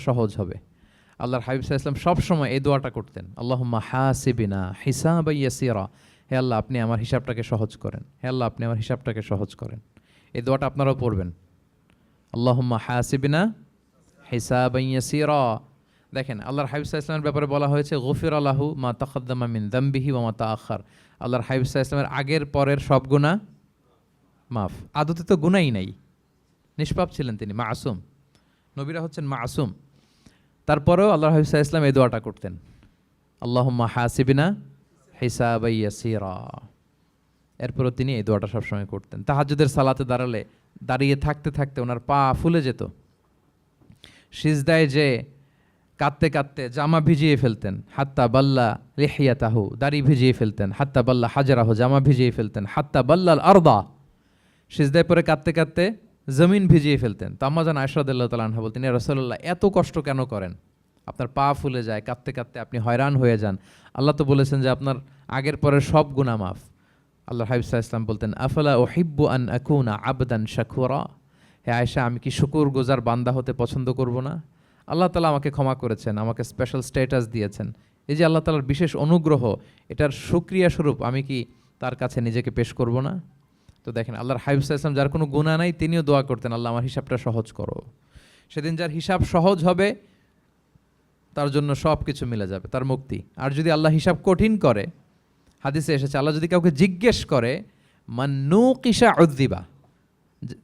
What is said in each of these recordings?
সহজ হবে। আল্লাহর হাবিব সাহা ইসলাম সবসময় এই দোয়াটা করতেন, আল্লাহুম্মা হাসিবিনা হিসাব ইয়াসিরা। হে আল্লাহ, আপনি আমার হিসাবটাকে সহজ করেন। হে আল্লাহ, আপনি আমার হিসাবটাকে সহজ করেন। এই দোয়াটা আপনারাও পড়বেন। আল্লাহুম্মা হাসিবিনা হিসাব ইয়াসিরা। দেখেন, আল্লাহর হাবিব ইসলামের ব্যাপারে বলা হয়েছে, গফির আল্লাহু মা তাকদ্দামা মিন দাম্বিহি ওয়া মা তাআখার। আল্লাহর হাবিব ইসলামের আগের পরের সব গুনাহ মাফ। আদতে তো গুনাই নাই। নিষ্পাপ ছিলেন তিনি মা মাসুম। নবীরা হচ্ছেন মাসুম। তারপরেও আল্লাহ সাহা ইসলাম এই দোয়াটা করতেন। আল্লাহুম্মা হাসিবিনা হিসাব ইয়াসিরা। এরপরও তিনি এই দোয়াটা সবসময় করতেন। তাহাজ্জুদের সালাতে দাঁড়ালে, দাঁড়িয়ে থাকতে থাকতে ওনার পা ফুলে যেত। সিজদায় যে কাঁদতে কাঁদতে জামা ভিজিয়ে ফেলতেন। হাত্তা বাল্লা লেহিয়া তাহু দাড়ি ভিজিয়ে ফেলতেন। হাত্তা বাল্লা হাজারাহু, জামা ভিজিয়ে ফেলতেন। হাত্তা বাল্লাল আরদা। সিজদায় পরে কাঁদতে কাঁদতে জমিন ভিজিয়ে ফেলতেন। তো আম্মাজান আয়সাদুল্লাহ তালাহা বলতেন রসল্লাহ এত কষ্ট কেন করেন? আপনার পা ফুলে যায়, কাঁদতে কাঁদতে আপনি হয়রান হয়ে যান। আল্লাহ তো বলেছেন যে আপনার আগের পরের সব গুণা মাফ। আল্লাহ হাবিবসা ইসলাম বলতেন, আফলা ও হিব্বু আন আকুনা আবদান শাকুরা? হে আয়সা আমি কি শুকুর গোজার বান্দা হতে পছন্দ করব না? আল্লাহ তালা আমাকে ক্ষমা করেছেন, আমাকে স্পেশাল স্ট্যাটাস দিয়েছেন। এই যে আল্লাহ তালার বিশেষ অনুগ্রহ, এটার সুক্রিয়া স্বরূপ আমি কি তার কাছে নিজেকে পেশ করব না? তো দেখেন, আল্লাহর হাবিবসা ইসলাম যার কোনো গুণা নাই, তিনিও দোয়া করতেন, আল্লাহ, আমার হিসাবটা সহজ করো। সেদিন যার হিসাব সহজ হবে, তার জন্য সব কিছু মিলে যাবে, তার মুক্তি। আর যদি আল্লাহ হিসাব কঠিন করে, হাদিসে এসেছে, আল্লাহ যদি কাউকে জিজ্ঞেস করে, মান নৌ কিসা উদ্দিবা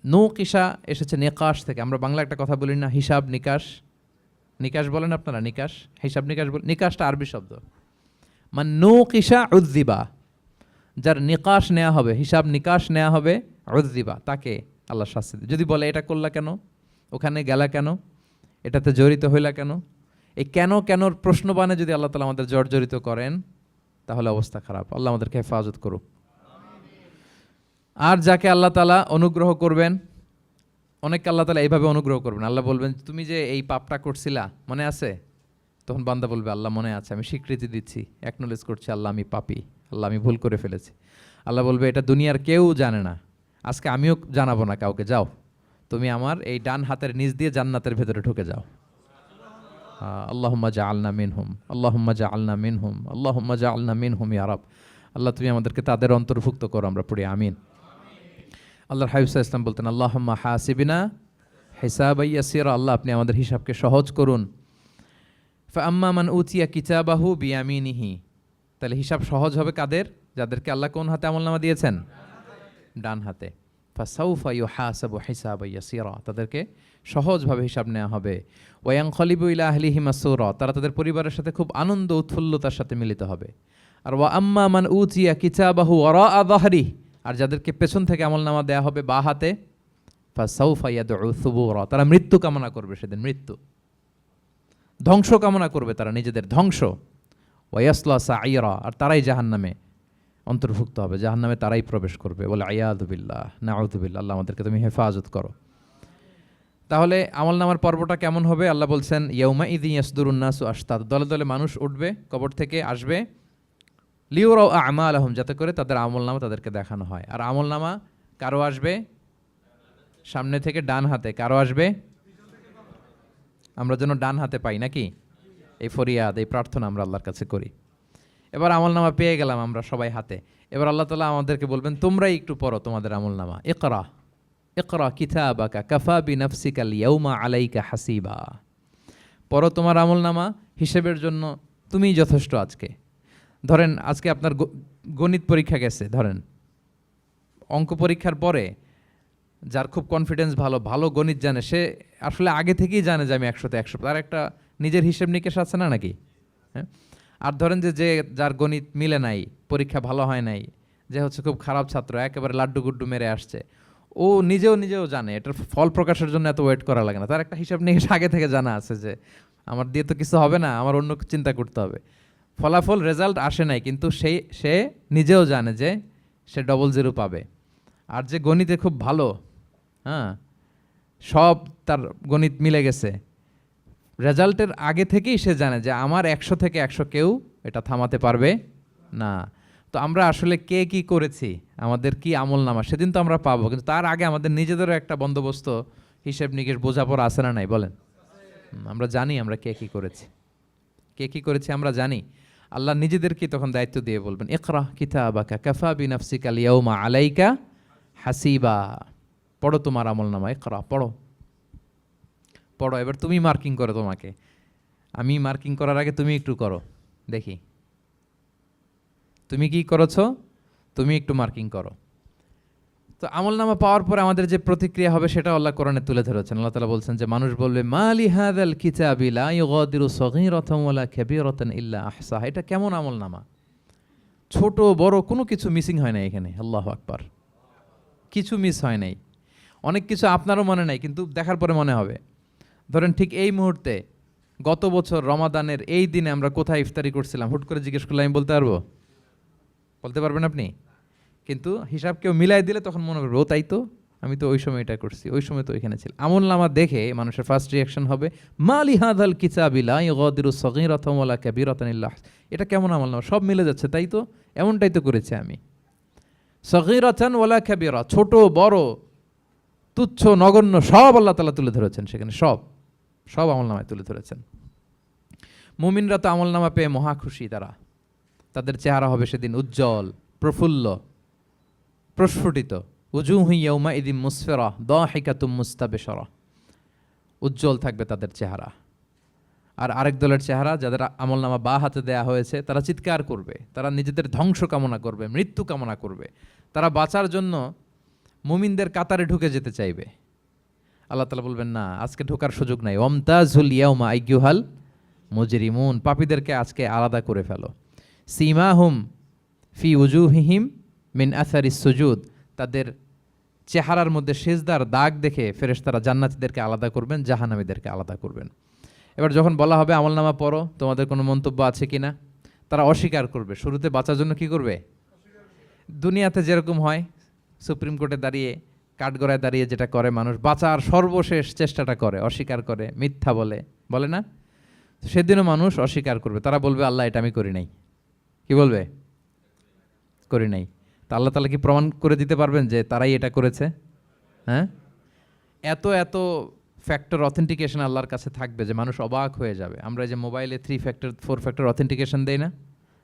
নৌ কিসা এসেছে নিকাশ থেকে। আমরা বাংলা একটা কথা বলি না, হিসাব নিকাশ। নিকাশ বলেন আপনারা? নিকাশ? হিসাব নিকাশ বল, নিকাশটা আরবি শব্দ। মান নৌ কিসা উদ্দিবা যার নিকাশ নেওয়া হবে, হিসাব নিকাশ নেওয়া হবে উদ্দিবা তাকে আল্লাহ শাস্তি। যদি বলে, এটা করলা কেন? ওখানে গেলা কেন? এটাতে জড়িত হইলা কেন? এই কেন কেনর প্রশ্নবানে যদি আল্লাহ তালা আমাদের জর্জরিত করেন, তাহলে অবস্থা খারাপ। আল্লাহ আমাদেরকে হেফাজত করুক। আর যাকে আল্লাহ তালা অনুগ্রহ করবেন, অনেককে আল্লাহ তালা এইভাবে অনুগ্রহ করবেন। আল্লাহ বলবেন, তুমি যে এই পাপটা করছিলা, মনে আছে? তখন বান্দা বলবে, আল্লাহ মনে আছে, আমি স্বীকৃতি দিচ্ছি অ্যাকনোলেজ করছি, আল্লাহ আমি পাপি। আল্লাহ, আমি ভুল করে ফেলেছি। আল্লাহ বলবে, এটা দুনিয়ার কেউ জানে না। আজকে আমিও জানাব না কাউকে। যাও, তুমি আমার এই ডান হাতের নিচ দিয়ে জান্নাতের ভেতরে ঢুকে যাও। আল্লাহুম্মা জা আলনা মিনহুম, আল্লাহুম্মা জা আলনা মিনহুম, আল্লাহুম্মা জা আলনা মিনহুম ইয়ারব আল্লাহ, তুমি আমাদেরকে তাদের অন্তর্ভুক্ত করো, আমরা পড়ি, আমিন। আল্লাহর হাবিবসা ইসলাম বলতেন, আল্লাহুম্মা হাসিবিনা হিসাব ইয়াসির। আল্লাহ, আপনি আমাদের হিসাবকে সহজ করুন। আম্মা মান উতিয়া কিতাবাহু বিয়ামিনিহি। তাহলে হিসাব সহজ হবে কাদের? যাদেরকে আল্লাহ কোন হাতে আমলনামা দিয়েছেন? ডান হাতে। তাদেরকে সহজভাবে হিসাব নেওয়া হবে। ওয়াং খলিবু ইলা আহলিহি মাসুরা। তারা তাদের পরিবারের সাথে খুব আনন্দ উৎফুল্লতার সাথে মিলিত হবে। আর ওয়া আম্মা মান উতিয়া কিতাবাহু ওয়ারা আযহরি আর যাদেরকে পেছন থেকে আমলনামা দেওয়া হবে বা হাতে। ফাসাউফা ইয়াদউ সুবুরা। তারা মৃত্যু কামনা করবে সেদিন, মৃত্যু। ধ্বংস কামনা করবে তারা, নিজেদের ধ্বংস। ওয়াসলা সাইরা আর তারাই জাহান্নামে অন্তর্ভুক্ত হবে। জাহান্নামে তারাই প্রবেশ করবে। বলে আয়াদুবিল্লাহ নাউদুবিল্লাহ আল্লাহ আমাদেরকে তুমি হেফাজত করো। তাহলে আমল নামার পর্বটা কেমন হবে? আল্লাহ বলছেন ইয়ৌমা ইদি ইয়াসদুরুন্নাসু আস্তাদ দলে দলে মানুষ উঠবে, কবর থেকে আসবে। লিওরাও আমা আলহম যাতে করে তাদের আমল নামা তাদেরকে দেখানো হয়। আর আমল নামা কারও আসবে? সামনে থেকে ডান হাতে কারও আসবে? আমরা যেন ডান হাতে পাই, নাকি? এই ফরিয়াদ, এই প্রার্থনা আমরা আল্লাহর কাছে করি। এবার আমল নামা পেয়ে গেলাম আমরা সবাই হাতে। এবার আল্লাহ তালা আমাদেরকে বলবেন, তোমরাই একটু পড়ো তোমাদের আমল নামা ইকরা ইকরা কিতাবাকা কাফা বি নফসিকাল ইয়ৌমা আলাইকা হাসিবা। পড়ো তোমার আমল নামা হিসেবের জন্য তুমিই যথেষ্ট আজকে। ধরেন, আজকে আপনার গণিত পরীক্ষা গেছে, ধরেন। অঙ্ক পরীক্ষার পরে, যার খুব কনফিডেন্স ভালো ভালো গণিত জানে, সে আসলে আগে থেকেই জানে যে আমি একশোতে একশো, তার একটা নিজের হিসেব নিকেশ আছে না নাকি? হ্যাঁ? আর ধরেন যে যে যার গণিত মিলে নাই, পরীক্ষা ভালো হয় নাই, যে হচ্ছে খুব খারাপ ছাত্র, একেবারে লাড্ডু গুড্ডু মেরে আসছে, ও নিজেও নিজেও জানে, এটার ফল প্রকাশের জন্য এত ওয়েট করা লাগে না। তার একটা হিসাব নিকেশ আগে থেকে জানা আছে যে, আমার দিয়ে তো কিছু হবে না, আমার অন্য চিন্তা করতে হবে। ফলাফল রেজাল্ট আসে নাই, কিন্তু সেই সে নিজেও জানে যে, সে ডবল জিরো পাবে। আর যে গণিতে খুব ভালো হ্যাঁ সব তার গণিত মিলে গেছে। রেজাল্টের আগে থেকেই সে জানে যে আমার একশো থেকে একশো কেউ এটা থামাতে পারবে না। তো আমরা আসলে কে কি করেছি, আমাদের কি আমল নামা, সেদিন তো আমরা পাবো। কিন্তু তার আগে আমাদের নিজেদেরও একটা বন্দোবস্ত, হিসেব নিকেশ, বোঝাপড়া আছে না নাই, বলেন। আমরা জানি আমরা কে কি করেছি। কে কি করেছি আমরা জানি। আল্লাহ নিজেদেরকে তখন দায়িত্ব দিয়ে বলবেন, ইকরা কিতাবাকা কাফা বিনাফসিকা লিয়াউমা আলাইকা হাসিবা। পড়ো তোমার আমল নামা, ইকরা, পড়ো। পড়ো, এবার তুমি মার্কিং করো তোমাকে। আমি মার্কিং করার আগে তুমি একটু করো, দেখি। তুমি কি করেছ? তুমি একটু মার্কিং করো। তো আমল নামা পাওয়ার পরে আমাদের যে প্রতিক্রিয়া হবে সেটা আল্লাহ কোরআনে তুলে ধরেছেন। আল্লাহ তালা বলছেন যে, মানুষ বলবে, মালি হাদাল কিতাবি লা ইউগাদিরু সগীরাতান ওয়ালা কাবীরাতান ইল্লা আহসাহা। এটা কেমন আমল নামা ছোট, বড়, কোনো কিছু মিসিং হয় না এখানে। আল্লাহ আকবার। কিছু মিস হয় নাই। অনেক কিছু আপনারও মনে নাই, কিন্তু দেখার পরে মনে হবে। ধরেন ঠিক এই মুহূর্তে গত বছর রমাদানের এই দিনে আমরা কোথায় ইফতারি করছিলাম? হুট করে জিজ্ঞেস করলে আমি বলতে পারব? বলতে পারবেন আপনি? কিন্তু হিসাব কেউ মিলাই দিলে তখন মনে করবে, ও, তাই তো? আমি তো ওই সময় এটা করছি, ওই সময় তো ওইখানে ছিল আমল নামা দেখে মানুষের ফার্স্ট রিয়াকশন হবে মালি হাদাল কিতাবিলা ইগদিরু সগীরাতাম ওয়ালা কাবীরাতান ইল্লা আহস- এটা কেমন আমল নামা? সব মিলে যাচ্ছে, তাই তো? এমনটাই তো করেছি আমি। সগীরাতান ওয়ালা কাবীরা, ছোট, বড়, তুচ্ছ, নগণ্য সব আল্লাহ তাআলা তুলে ধরেছেন সেখানে, সব। সব আমল নামায় তুলে ধরেছেন। মুমিনরা তো আমল নামা পেয়ে মহা খুশি তারা। তাদের চেহারা হবে সেদিন উজ্জ্বল, প্রফুল্ল, প্রস্ফুটিত। উজুহি ইয়ৌমা ইদিম মুসফেরা, দাহিকাতুম মুস্তাবেশরা। উজ্জ্বল থাকবে তাদের চেহারা। আর আরেক দলের চেহারা যাদের আমল নামা বা হাতে দেয়া হয়েছে, তারা চিৎকার করবে, তারা নিজেদের ধ্বংস কামনা করবে, মৃত্যু কামনা করবে। তারা বাঁচার জন্য মুমিনদের কাতারে ঢুকে যেতে চাইবে। আল্লাহ তালা বলবেন, না, আজকে ঢোকার সুযোগ নাই। অমতাজুল ইয়াউমা আইগুহাল মুজরিমুন। পাপীদেরকে আজকে আলাদা করে ফেলো। সিমা হুম ফি উজুহিহিম মিন আসারি সুজুদ। তাদের চেহারার মধ্যে সেজদার দাগ দেখে ফেরেশতারা জান্নাতীদেরকে আলাদা করবেন জাহানামীদেরকে আলাদা করবেন। এবার যখন বলা হবে আমলনামা পড়ো, তোমাদের কোনো মন্তব্য আছে কি না তারা অস্বীকার করবে। শুরুতে বাঁচার জন্য কি করবে? দুনিয়াতে যেরকম হয়, সুপ্রিম কোর্টে দাঁড়িয়ে কাঠগড়ায় দাঁড়িয়ে যেটা করে মানুষ, বাঁচার সর্বশেষ চেষ্টাটা করে, অস্বীকার করে, মিথ্যা বলে। বলে না? সেদিনও মানুষ অস্বীকার করবে। তারা বলবে, আল্লাহ, এটা আমি করি নাই। কি বলবে? করি নাই। তা আল্লাহ তালা কি প্রমাণ করে দিতে পারবেন যে তারাই এটা করেছে? হ্যাঁ? এত এত ফ্যাক্টর অথেন্টিকেশন আল্লাহর কাছে থাকবে যে মানুষ অবাক হয়ে যাবে। আমরা যে মোবাইলে three factor four factor authentication দেই না?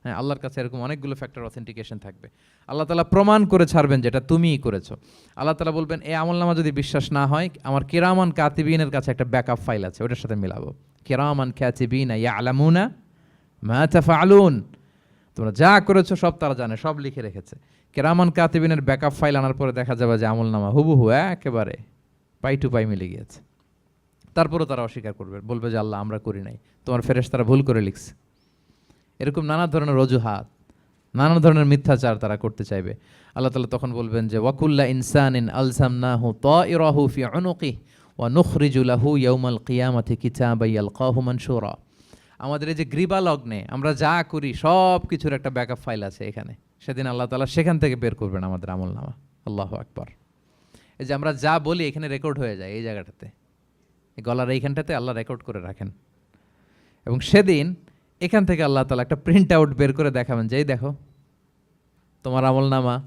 হ্যাঁ আল্লাহর কাছে এরকম অনেকগুলো ফ্যাক্টর অথেন্টিকেশন থাকবে। আল্লাহ তালা প্রমাণ করে ছাড়বেন যেটা তুমিই করেছ। আল্লাহ তালা বলবেন এই আমলনামা যদি বিশ্বাস না হয়, আমার কেরামান কাতিবিনের কাছে একটা ব্যাকআপ ফাইল আছে, ওটার সাথে মিলাবো। কেরামান কাতিবিনা ইয়া আলামুনা মা তাফআলুন তোমরা যা করেছ সব তারা জানে, সব লিখে রেখেছে। কেরামান কাতিবিনের ব্যাকআপ ফাইল আনার পরে দেখা যাবে যে আমলনামা হুবহু একেবারে পাই টু পাই মিলে গিয়েছে। তারপরও তারা অস্বীকার করবে, বলবে যে আল্লাহ আমরা করি নাই। তোমার ফেরেশ তারা ভুল করে লিখছে। এরকম নানা ধরনের অজুহাত, নানা ধরনের মিথ্যাচার তারা করতে চাইবে। আল্লাহ তালা তখন বলবেন যে, ওয়াকুল্লা ইনসান ইন আলসামনাহু তাইরাহু ফি উনুকি ওয়া নুখরিজু লাহু ইয়াউমাল কিয়ামাতি কিতাবাই আলকাহু মানশুরা। আমাদের এই যে গ্রীবা লগ্নে আমরা যা করি, সব কিছুর একটা ব্যাকআপ ফাইল আছে এখানে। সেদিন আল্লাহ তালা সেখান থেকে বের করবেন আমাদের আমল নামা। আল্লাহ আকবর। এই যে আমরা যা বলি এখানে রেকর্ড হয়ে যায় এই জায়গাটাতে। গলার এইখানটাতে আল্লাহ রেকর্ড করে রাখেন। এবং সেদিন এখান থেকে আল্লাহ তালা একটা প্রিন্ট আউট বের করে দেখাবেন যে, এই দেখো, তোমার আমল নামা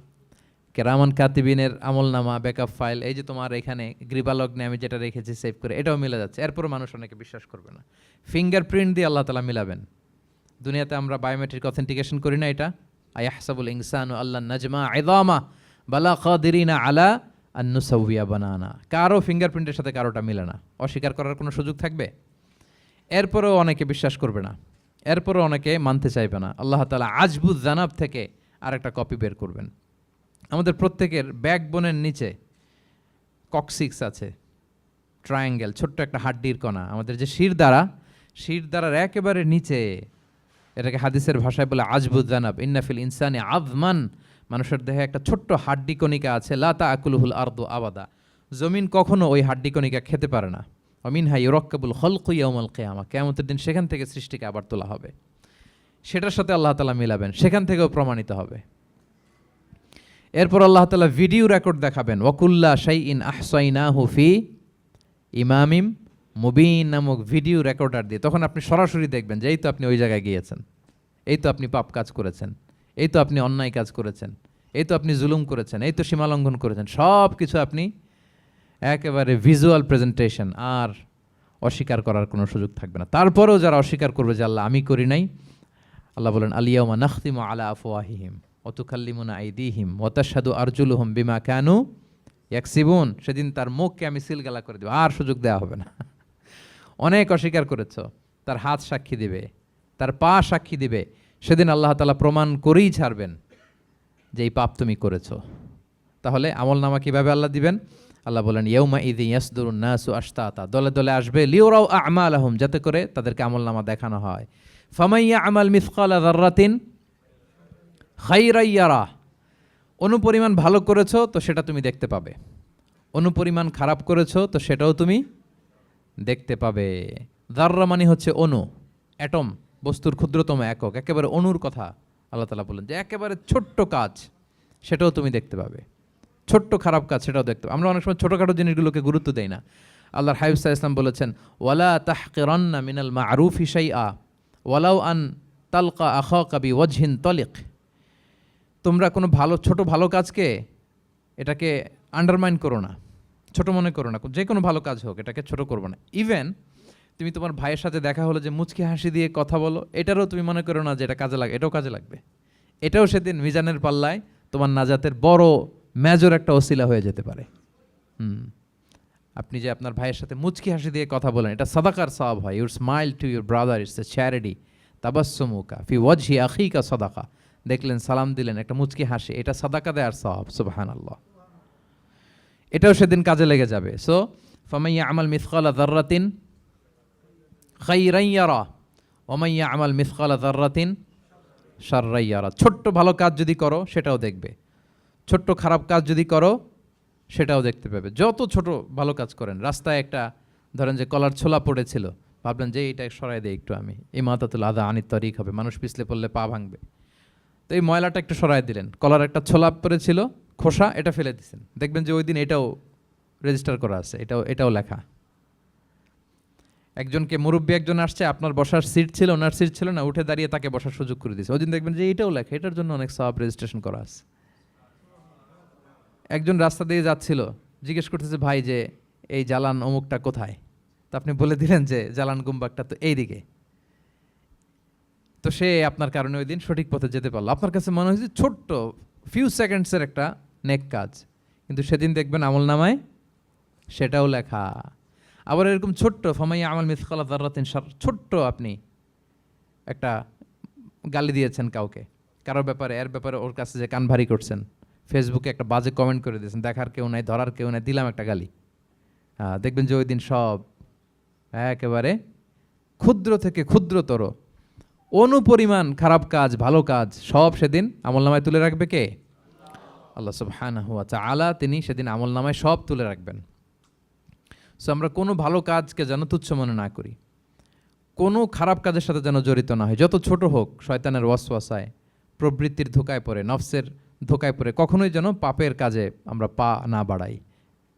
কেরামান কাতিবিনের আমল নামা ব্যাকআপ ফাইল এই যে তোমার এখানে গ্রীবালগ্নে আমি যেটা রেখেছি সেভ করে, এটাও মিলে যাচ্ছে। এরপরও মানুষ অনেকে বিশ্বাস করবে না। ফিঙ্গারপ্রিন্ট দিয়ে আল্লাহ তালা মিলাবেন। দুনিয়াতে আমরা বায়োমেট্রিক অথেন্টিকেশন করি না এটা। আই আয়াহসাবুল ইনসান আল্লাহ নাজমা আয়দামা বালা কাদিরিনা আলা আন্নুসাউয়া বানানা। কারও ফিঙ্গারপ্রিন্টের সাথে কারোটা মিলে না। অস্বীকার করার কোনো সুযোগ থাকবে? এরপরেও অনেকে বিশ্বাস করবে না। এরপরও অনেকে মানতে চাইবে না। আল্লাহ তালা আজবুজ জানাব থেকে আর একটা কপি বের করবেন। আমাদের প্রত্যেকের ব্যাকবোনের নিচে কক্সিক্স আছে ট্রায়াঙ্গেল ছোট্ট একটা হাড্ডির কণা। আমাদের যে শির দ্বারা, শির দ্বারার একেবারে নিচে, এটাকে হাদিসের ভাষায় বলে আজবুদ জানাব। ইন্নাফিল ইনসানি আজমান মানুষের দেহে একটা ছোট্ট হাড্ডি কণিকা আছে লাতা আকুলহুল আর্দু আবাদা। জমিন কখনো ওই হাড্ডি কণিকা খেতে পারে না। অমিন হাই রক্কাবুল হলকু ইয়াউমাল কেয়ামা কেয়ামতের দিন সেখান থেকে সৃষ্টিকে আবার তোলা হবে। সেটার সাথে আল্লাহ তালা মিলাবেন। সেখান থেকেও প্রমাণিত হবে। এরপর আল্লাহ তালা ভিডিও রেকর্ড দেখাবেন। ওয়াকুল্লা শাই ইন আহসাইনা হুফি ইমামিম মুবিন নামক ভিডিও রেকর্ডার দিয়ে। তখন আপনি সরাসরি দেখবেন যে এই তো আপনি ওই জায়গায় গিয়েছেন। এই তো আপনি পাপ কাজ করেছেন। এই তো আপনি অন্যায় কাজ করেছেন। এই তো আপনি জুলুম করেছেন। এই তো সীমালঙ্ঘন করেছেন। সব কিছু আপনি একেবারে ভিজুয়াল প্রেজেন্টেশন আর অস্বীকার করার কোনো সুযোগ থাকবে না। তারপরেও যারা অস্বীকার করবে যে আল্লাহ আমি করি নাই, আল্লাহ বলেন আলিয়াউমা নাখতিমু আলা আফওয়াহিহিম অতুকাল্লিমুনা আইদিহিম ওয়াতাশহাদু আরজুলুহুম বিমা কানু ইয়াকসিবুন। সেদিন তার মুখকে আমি সিলগালা করে দেব, আর সুযোগ দেওয়া হবে না। অনেক অস্বীকার করেছ, তার হাত সাক্ষী দিবে, তার পা সাক্ষী দিবে। সেদিন আল্লাহ তালা প্রমাণ করেই ছাড়বেন যে এই পাপ তুমি করেছ। তাহলে আমল নামা কীভাবে আল্লাহ দিবেন? আল্লাহ বলেন ইয়ৌমা ইদি ইয়াসদুরুন নাসু আশতাতা। দলে দলে আসবে লিওরাও আমাল আহম যাতে করে তাদেরকে আমল নামা দেখানো হয়। ফামাইয়া আমাল মিসকাল দার্রাতিন খাইরাইয়ারা অনুপরিমাণ ভালো করেছ, তো সেটা তুমি দেখতে পাবে। অনুপরিমাণ খারাপ করেছ, তো সেটাও তুমি দেখতে পাবে। দাররা মানে হচ্ছে অণু অ্যাটম, বস্তুর ক্ষুদ্রতম একক। একেবারে অণুর কথা আল্লাহ তালা বলেন যে, একেবারে ছোট্ট কাজ, সেটাও তুমি দেখতে পাবে। ছোট্ট খারাপ কাজ সেটাও দেখতে আমরা অনেক সময় ছোটোখাটো জিনিসগুলোকে গুরুত্ব দেই না। আল্লাহর হাইফসা ইসলাম বলেছেন, ওয়ালা তাহকেরন্না মিনাল মা আরুফ হিসাই আ ওয়ালাউ আন তালকা আখ কাবি ওয়াজহিন তলিক। তোমরা কোনো ভালো, ছোট ভালো কাজকে এটাকে আন্ডারমাইন করো না। ছোট মনে করো না। যে কোনো ভালো কাজ হোক, এটাকে ছোট করব না। ইভেন তুমি তোমার ভাইয়ের সাথে দেখা হলো যে মুচকি হাসি দিয়ে কথা বলো, এটারও তুমি মনে করো না যে এটা কাজে লাগে, এটাও কাজে লাগবে। এটাও সেদিন মিজানের পাল্লায় তোমার নাজাতের বড় মেজর একটা ওসিলা হয়ে যেতে পারে। হুম। আপনি যে আপনার ভাইয়ের সাথে মুচকি হাসি দিয়ে কথা বলেন, এটা সাদাকার সব হয়। Your smile to your brother it's a charity তাবাসমুকা ফি ওয়াজহি আখিকা সাদাকা। দেখলেন, সালাম দিলেন, একটা মুচকি হাসি, এটা সাদাকা দেয়ার সব সুবাহান আল্লাহ এটাও সেদিন কাজে লেগে যাবে। সো ফামাইয়া আমাল মিসকালা দার্রাতিন খাইরাইয়ারা ওমাইয়া আমাল মিসকালা দার্রাতিন সাররাইয়ারা ছোট্ট ভালো কাজ যদি করো, সেটাও দেখবে। ছোট্ট খারাপ কাজ যদি করো, সেটাও দেখতে পাবে। যত ছোট ভালো কাজ করেন, রাস্তায় একটা ধরেন যে কলার ছোলা পড়েছিল, ভাবলেন যে এইটা সরাই দেয় একটু আমি। এই মাথা মাতাতুল আদা আনিত তরিক হবে, মানুষ পিছলে পড়লে পা ভাঙবে। তো এই ময়লাটা একটু সরাই দিলেন। কলার একটা ছোলা পড়েছিল, খোসা, এটা ফেলে দিচ্ছেন দেখবেন যে ওই দিন এটাও রেজিস্টার করা আছে, এটাও এটাও লেখা। একজনকে মুরব্বী একজন আসছে, আপনার বসার সিট ছিল, ওনার সিট ছিল না, উঠে দাঁড়িয়ে তাকে বসার সুযোগ করে দিয়েছে ওই দিন দেখবেন যে এটাও লেখা, এটার জন্য অনেক সব রেজিস্ট্রেশন করা আছে। একজন রাস্তা দিয়ে যাচ্ছিল, জিজ্ঞেস করতেছে, ভাই, যে এই জালান অমুকটা কোথায়? তো আপনি বলে দিলেন যে জালান গুম্বাকটা তো এইদিকে। তো সে আপনার কারণে ওই দিন সঠিক পথে যেতে পারল। আপনার কাছে মনে হয়েছে ছোট্ট ফিউ সেকেন্ডসের একটা নেক কাজ, কিন্তু সেদিন দেখবেন আমল নামায় সেটাও লেখা। আবার এরকম ছোট্ট, ফামাইয়া আমল মিসকালা দার্রাতিন ছোট্ট আপনি একটা গালি দিয়েছেন কাউকে। কারোর ব্যাপারে, এর ব্যাপারে ওর কাছে যে কান ভারী করছেন। ফেসবুকে একটা বাজে কমেন্ট করে দিয়েছেন, দেখার কেউ নাই, ধরার কেউ নাই, দিলাম একটা গালি। হ্যাঁ দেখবেন যে ওই দিন সব একেবারে ক্ষুদ্র থেকে ক্ষুদ্রতর। অনুপরিমাণ খারাপ কাজ, ভালো কাজ, সব সেদিন আমল নামায় তুলে রাখবে কে? আল্লাহ সুবহানাহু ওয়া তাআলা তিনি সেদিন আমল নামায় সব তুলে রাখবেন। সো আমরা কোনো ভালো কাজকে যেন তুচ্ছ মনে না করি। কোনো খারাপ কাজের সাথে যেন জড়িত না হয়। যত ছোট হোক, শয়তানের ওয়াসওয়াসায় প্রবৃত্তির ধোকায় পড়ে, নফসের ধোকায় পড়ে। কখনোই যেন পাপের কাজে আমরা পা না বাড়াই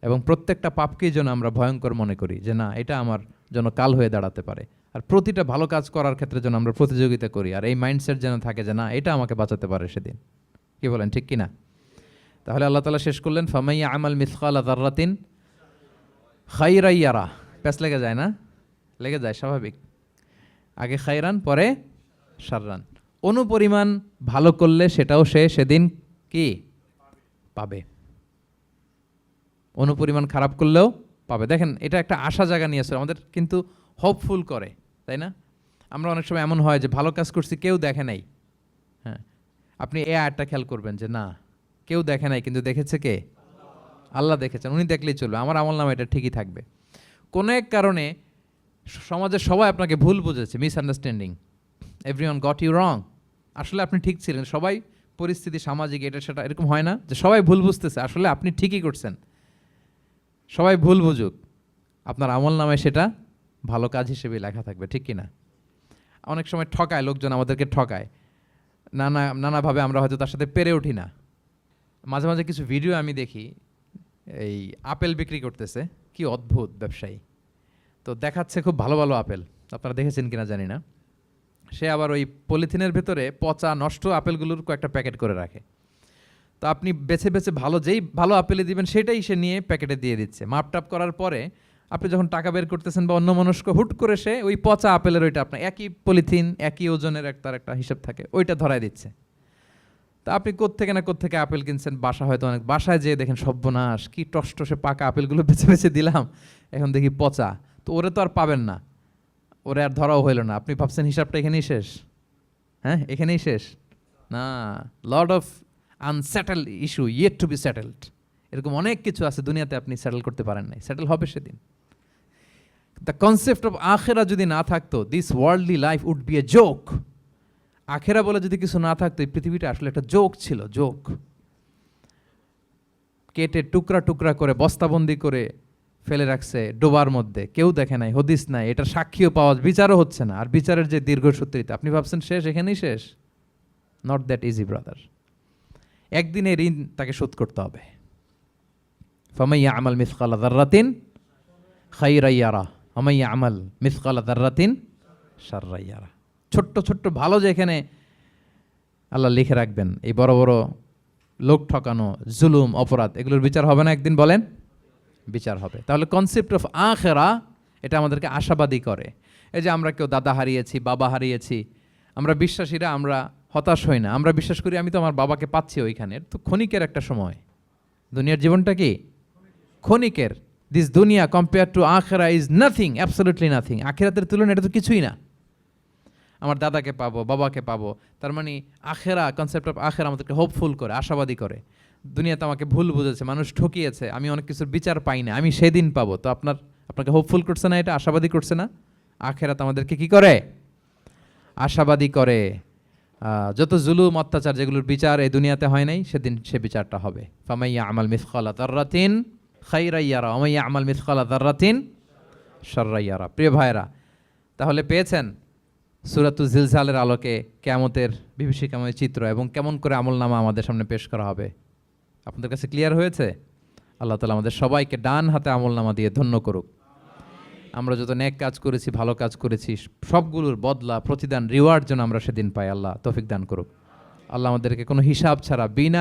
এবং প্রত্যেকটা পাপকেই যেন আমরা ভয়ঙ্কর মনে করি যে, না, এটা আমার যেন কাল হয়ে দাঁড়াতে পারে। আর প্রতিটা ভালো কাজ করার ক্ষেত্রে যেন আমরা প্রতিযোগিতা করি আর এই মাইন্ডসেট যেন থাকে যে, না, এটা আমাকে বাঁচাতে পারে সেদিন। কি বলেন, ঠিক কিনা? তাহলে আল্লাহ তালা শেষ করলেন ফামাইয়া আমাল মিসকাল দার্রাতিন খাইরাইয়ারা প্যাস লেগে যায় না? লেগে যায়, স্বাভাবিক। আগে খাইরান পরে সাররান অনুপরিমাণ ভালো করলে সেটাও সে সেদিন কি? পাবে। অনুপরিমাণ খারাপ করলেও পাবে। দেখেন, এটা একটা আশা জায়গা নিয়ে আসে আমাদের কিন্তু হোপফুল করে, তাই না? আমরা অনেক সময় এমন হয় যে ভালো কাজ করছি, কেউ দেখে নাই। হ্যাঁ আপনি এ আয়টা খেয়াল করবেন যে না, কেউ দেখে নাই, কিন্তু দেখেছে কে? আল্লাহ দেখেছেন, উনি দেখলেই চলবে। আমার আমল নামা এটা ঠিকই থাকবে। কোনো এক কারণে সমাজের সবাই আপনাকে ভুল বুঝেছে misunderstanding everyone got you wrong আসলে আপনি ঠিক ছিলেন, সবাই পরিস্থিতি সামাজিক এটা সেটা এরকম হয় না যে সবাই ভুল বুঝতেছে। আসলে আপনি ঠিকই করছেন। সবাই ভুল বুঝুক। আপনার আমল নামে সেটা ভালো কাজ হিসেবে লেখা থাকবে, ঠিক কিনা? অনেক সময় ঠকায়, লোকজন আমাদেরকে ঠকায়। নানা, নানাভাবে আমরা হয়তো তার সাথে পেরে উঠি না। মাঝে মাঝে কিছু ভিডিও আমি দেখি, এই আপেল বিক্রি করতেছে। কি অদ্ভুত ব্যবসায়ী। তো দেখাচ্ছে খুব ভালো ভালো আপেল। আপনারা দেখেছেন কিনা জানি না। সে আবার ওই পলিথিনের ভেতরে পচা নষ্ট আপেলগুলোর কয়েকটা প্যাকেট করে রাখে। তো আপনি বেছে বেছে ভালো যেই ভালো আপেলে দিবেন সেটাই সে নিয়ে প্যাকেটে দিয়ে দিচ্ছে। মাপটাপ করার পরে আপনি যখন টাকা বের করতেছেন বা অন্য মনস্ক হুট করে সে ওই পচা আপেলের ওইটা আপনার একই পলিথিন, একই ওজনের এক তার একটা হিসাব থাকে, ওইটা ধরাই দিচ্ছে। তা আপনি কোত্থেকে না কোত্থেকে আপেল কিনছেন? বাসা হয়তো অনেক বাসায় যেয়ে দেখেন সর্বনাশ, কি টসটসে পাকা আপেলগুলো বেছে বেছে দিলাম, এখন দেখি পচা। তো ওরে তো আর পাবেন না। ওরে আর ধরাও হইল না। আপনি ভাবছেন হিসাবটা এখানেই শেষ? হ্যাঁ এখানেই শেষ? না lord of unsettle issue yet to be settled এরকম অনেক কিছু আছে দুনিয়াতে আপনি সেটেল করতে পারেন নাই। সেটেল হবে সেদিন। দ্য কনসেপ্ট অফ আখেরা যদি না থাকতো this worldly life would be a joke আখেরা বলে যদি কিছু না থাকতো, এই পৃথিবীটা আসলে একটা জোক ছিল জোক কেটে টুকরা টুকরা করে, বস্তাবন্দি করে ফেলে রাখছে ডোবার মধ্যে। কেউ দেখে নাই, হদিস নাই এটা সাক্ষীও পাওয়া, বিচারও হচ্ছে না। আর বিচারের যে দীর্ঘসূত্রিতা আপনি ভাবছেন শেষ, এখানেই শেষ? নট দ্যাট ইজি ব্রাদার একদিনে ঋণ তাকে শোধ করতে হবে। ফামাইয়া আমাল মিসকালা দার্রাতিন খাইরাইয়ারা আমাইয়া আমাল মিসকালা দার্রাতিন সাররাইয়ারা ছোট্ট ছোট্ট, ভালো যেখানে আল্লাহ লিখে রাখবেন, এই বড় বড় লোক ঠকানো, জুলুম, অপরাধ, এগুলোর বিচার হবে না একদিন, বলেন? বিচার হবে। তাহলে কনসেপ্ট অফ আখেরা, এটা আমাদেরকে আশাবাদী করে। এই যে আমরা কেউ দাদা হারিয়েছি, বাবা হারিয়েছি, আমরা বিশ্বাসীরা, আমরা হতাশ হই না। আমরা বিশ্বাস করি, আমি তো আমার বাবাকে পাচ্ছি ওইখানে। তো ক্ষণিকের একটা সময়। দুনিয়ার জীবনটা কি? ক্ষণিকের। দিস দুনিয়া কম্পেয়ার টু আখেরা ইজ নাথিং অ্যাবসলিউটলি নাথিং আখেরাতের তুলনায় এটা তো কিছুই না। আমার দাদাকে পাবো, বাবাকে পাবো। তার মানে আখেরা কনসেপ্ট অফ আখেরা আমাদেরকে হোপফুল করে, আশাবাদী করে। দুনিয়াতে আমাকে ভুল বুঝেছে, মানুষ ঠকিয়েছে, আমি অনেক কিছুর বিচার পাই না, আমি সেদিন পাবো। তো আপনার, আপনাকে হোপফুল করছে না এটা, আশাবাদী করছে না? আখেরাত আমাদেরকে কি করে? আশাবাদী করে। যত জুলুম, অত্যাচার যেগুলোর বিচার এই দুনিয়াতে হয় নাই, সেদিন সে বিচারটা হবে। ফামাইয়া আমাল মিসকালা তার্রাতিন খাইরাইয়ারা অমাইয়া আমাল মিসকালা তার্রাতিন সার্রাইয়ারা প্রিয় ভাইরা তাহলে পেয়েছেন সুরাতু জিলজালের আলোকে কেমতের বিভীষিকাময় চিত্র এবং কেমন করে আমলনামা আমাদের সামনে পেশ করা হবে? আপনাদের কাছে ক্লিয়ার হয়েছে? আল্লাহ তালা আমাদের সবাইকে ডান হাতে আমল নামা দিয়ে ধন্য করুক। আমরা যত ন্যাক কাজ করেছি, ভালো কাজ করেছি, সবগুলোর বদলা, প্রতিদান রিওয়ার্ড যেন আমরা সেদিন পাই, আল্লাহ তফিক দান করুক। আল্লাহ আমাদেরকে কোনো হিসাব ছাড়া, বিনা